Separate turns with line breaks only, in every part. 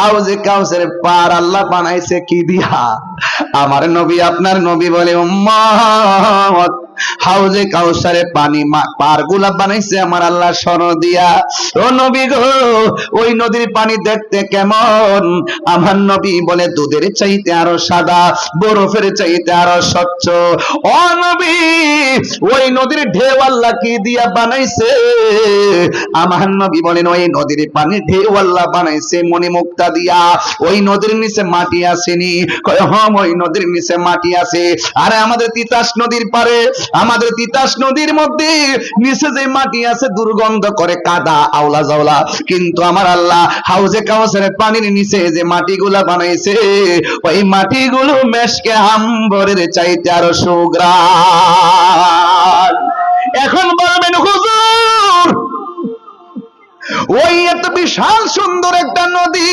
হাউজে কাউসের পার আল্লাহ বানাইছে কি দিয়া? আমার নবী আপনার নবী বলে উম্মত হাউজে কাউসারে পানি পারগুলা বানাইছে আমার আল্লাহ সর দিয়া। ও নবী গো, ওই নদীর পানি দেখতে কেমন? আমার নবী বলে, দুধের চাইতে আরও সাদা, বরফের চাইতে আরও স্বচ্ছ। ও নবী, ওই নদীর ঢেউ আল্লাহ কি দিয়া বানাইছে? আমার নবী বলেন, ওই নদীর পানি ঢেউ আল্লাহ বানাইছে মনি মুক্তা দিয়া। ওই নদীর নিচে মাটি আসেনি কয় হম ওই নদীর নিচে মাটি আছে। আরে আমাদের তিতাস নদীর পারে আমাদের তিতাস নদীর মধ্যে নিচে যে মাটি আছে, দুর্গন্ধ করে কাদা, আওলা জাওলা। কিন্তু আমার আল্লাহ হাউজে কাউসের পানির নিচে যে মাটিগুলা বানাইছে, ওই মাটিগুলো মেশকে হাম্বরের চাইতে আরও সুগ্রাণ। এখন বলবেন, হুজুর, ওই এত বিশাল সুন্দর একটা নদী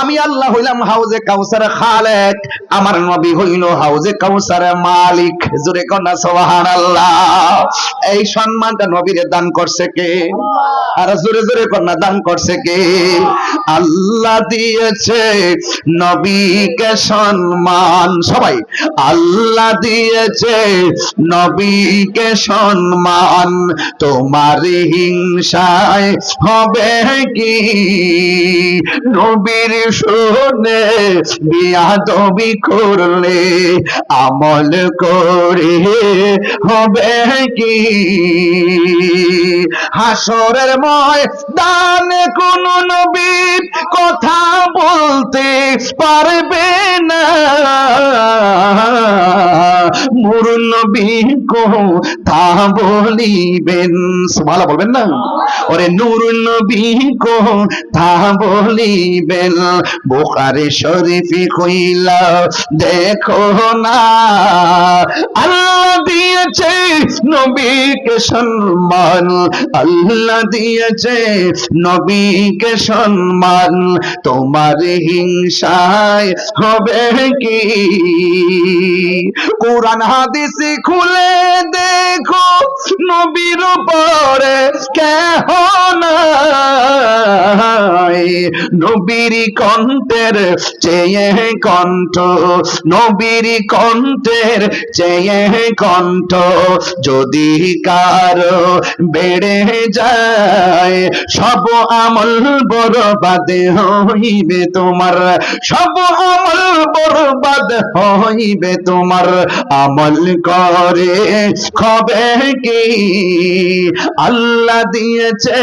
আমি আল্লাহ হইলাম হাউজে কাউসার খালেক, আমার নবী হইল হাউজে কাউসার মালিক। জোরে কন্যা, সুবহানাল্লাহ। এই সম্মানটা নবীরে দান করছে কে? আর জোরে জোরে কন্যা, দান করছে কে? আল্লাহ দিয়েছে নবীকে সম্মান। সবাই, আল্লাহ দিয়েছে নবীকে সম্মান। তোমার হিংসায় হবে কি? নবীর শুনে বিয়াদবি করলে, আমল করে হবে কি? হাসরের ময় দান কোন নবীর কথা বলতে পারবে না। মুর তা বলিবেন, সুবহানাল্লাহ বলবেন না? ওরে নূর নবী কো তা বলিবেন। বুখারী শরীফি কইলা দেখো না। আল্লাহ দিয়েছে নবীকে সম্মান, আল্লাহ দিয়েছে নবীকে সম্মান। তোমার হিংসায় হবে কি? কোরআন, হাদিস খুলে দেখো, নবীর পরে কেহ নাই। নবীর কণ্ঠের চেয়ে কণ্ঠ, নবীর কণ্ঠের চেয়ে কণ্ঠ যদি কারও বেড়ে যায়, সব আমল বরবাদ হইবে তোমার, সব আমল বরবাদ হইবে তোমার। আমল করে খবে কি? আল্লাহ দিয়েছে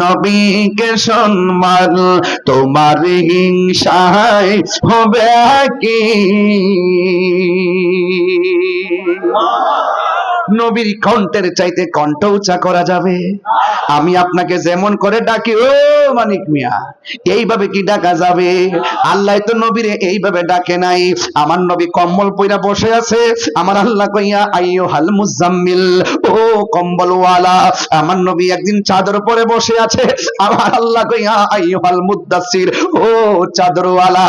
নবীকে সম্মান, তোমার হিংসায় হবে কি। নবীর কণ্ঠের চাইতে কণ্ঠ উঁচা করা যাবে। আমি আপনাকে যেমন করে ডাকি, ও মানিক মিয়া, এইভাবে কি ডাকা যাবে? আল্লাহ তো নবীরে এইভাবে ডাকে নাই। আমার নবী কম্বল পইরা বসে আছে। আমার আল্লাহ কইয়া আইয়ো হাল মুজাম্মিল ও কম্বলওয়ালা, আমার নবী একদিন চাদর পরে বসে আছে। আমার আল্লাহ কইয়া আইয়ো হাল মুদাসসির ও চাদরওয়ালা,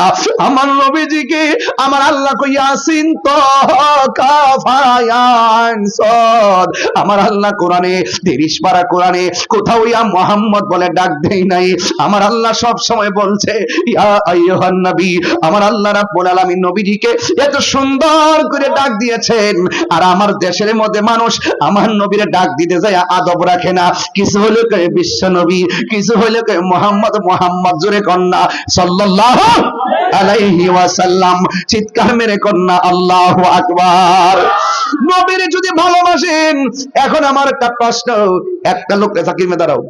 আমার নবীজিকে, আমার আল্লাহ কইয়া সিন তো কাফায়ান সদ আমার আল্লাহ কোরআনে তিরিশ পারা কোরআনে কোথাও ইয়া মোহাম্মদ বলে ডাক দেই নাই। আমার আল্লাহ সব সময় বলছে, ইয়া আইয়ুহান নবী, আমার আল্লাহ রাব্বুল আলামিন নবীজিকে এত সুন্দর করে ডাক দিয়েছেন। আর আমার দেশের মধ্যে মানুষ আমার নবীরে ডাক দিতে যায়, আদব রাখে না। কিছু হলে কয়ে বিশ্ব নবী, কিছু হলে কয়ে মোহাম্মদ মোহাম্মদ জোরে কন্যা, সাল্লাল্লাহু আলাইহি ওয়াসাল্লাম। চিৎকার মেরে কন্যা, আল্লাহু আকবার। নবীরে যদি ভালোবাসেন, এখন আমার একটা প্রশ্ন একটা লোক জাকির মিয়া দাঁড়াও।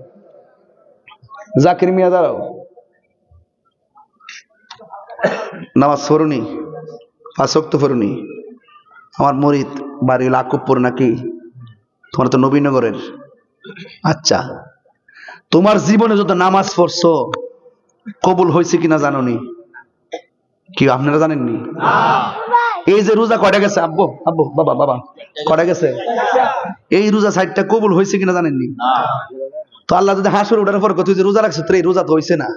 জাকির মিয়া দাঁড়াও। নামাজ ফরুনি ফাঁসক্ত ফরুনি আমার মরিদ বাড়ি হলো আকুবপুর নাকি? তোমার তো নবীনগরের। আচ্ছা তোমার জীবনে যত নামাজ পড়ছো, কবুল হয়েছে কিনা জানোনি? কি, আপনারা জানেননি? এই যে রোজা কয়টা গেছে? আব্বু আব্বু বাবা বাবা কয়টা গেছে? এই রোজা সাইডটা কবুল হয়েছে কিনা জানেননি? তো আল্লাহ যদি হাসর ওঠার পর তুই যে রোজা রাখছো এই রোজা তো হয়েছে না।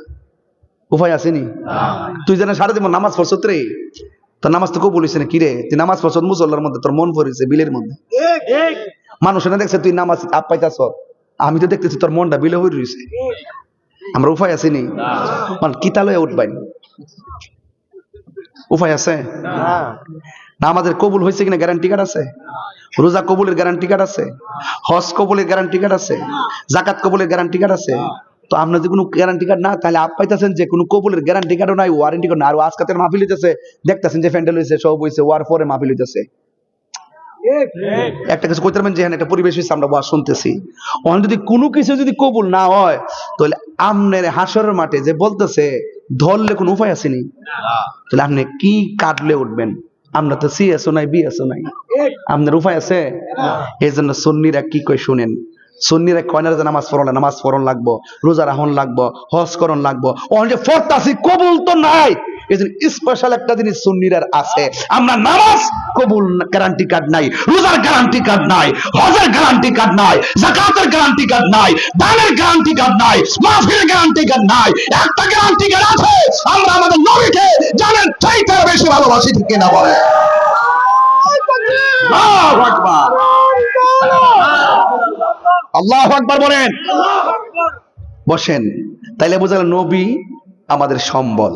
উপায় আসেনি তুই যেন সারা জীবন নামাজ পড়ছো রে তোর নামাজ তো কবুল হয়েছে না কিরে তুই নামাজ পড়ছো মুসল্লার মধ্যে তোর মন পড়েছে বিলের মধ্যে। মানুষ না দেখছে তুই নামাজ আপ পাইতাছ। আমি তো দেখতেছি তোর মনটা বিলে হয়ে রয়েছে আমরা উপায় আসেনি মানে কিতালয়ে উঠবাই। উপায় আছে? না। আমাদের কবুল হয়েছে কিনা গ্যারান্টি কার্ড আছে? রোজা কবুলের গ্যারান্টি কার্ড আছে? হজ কবুলের গ্যারান্টি কার্ড আছে? জাকাত কবুলের গ্যারান্টি কার্ড আছে? তো আপনার যদি কোনো গ্যারান্টি কার্ড না তাহলে আপ পাইতেছেন যে কোনো কবুলের গ্যারান্টি কার্ডও নাই ওয়ারেন্টি কার্ড না আর আজকাতের মাহফিল হইতেছে। দেখতেছেন যে ফ্যান্ডেল হয়েছে সব হয়েছে ওয়ার পরে মাহফিল হইতেছে। একটা কিছু কইতে পারবেন যে হ্যাঁ একটা পরিবেশ হয়েছে আমরা ওয়াজ শুনতেছি। ওখানে যদি কোনো কিছু যদি কবুল না হয় তাহলে আমনের হাসর মাঠে যে বলতেছে ধরলে কোনো উপায় আসেনি তাহলে আপনি কি কাটলে উঠবেন? আমরা তো সি আসো নাই বি আসো নাই। আপনার উপায় আছে? এই জন্য সন্নিরা কি কই শুনেন? সন্নিরা কয়নার যে নামাজ পড়লে নামাজ পড়ন লাগবো রোজা রাহন লাগবো হজ করন লাগবো। ওখানে ফর্তাসি কবুল তো নাই। স্পেশাল একটা জিনিস আছে। আমরা নামাজ কবুল গ্যারান্টি কার্ড নাই, রোজার গ্যারান্টি কার্ড নাই, হজের গ্যারান্টি কার্ড নাই, জাকাতের গ্যারান্টি কার্ড নাই, দানের গ্যারান্টি কার্ড নাই গ্যারান্টি কার্ড নাই, একটা গ্যারান্টি কার্ড আছে। আমরা আমাদের নবীকে জানেন চাইতে বেশি ভালোবাসি, ঠিক কিনা বলে আল্লাহু আকবার বলেন। বসেন, তাইলে বোঝা গেল নবী আমাদের সম্বল।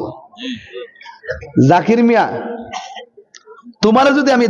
জাকির মিয়া তোমার যদি আমি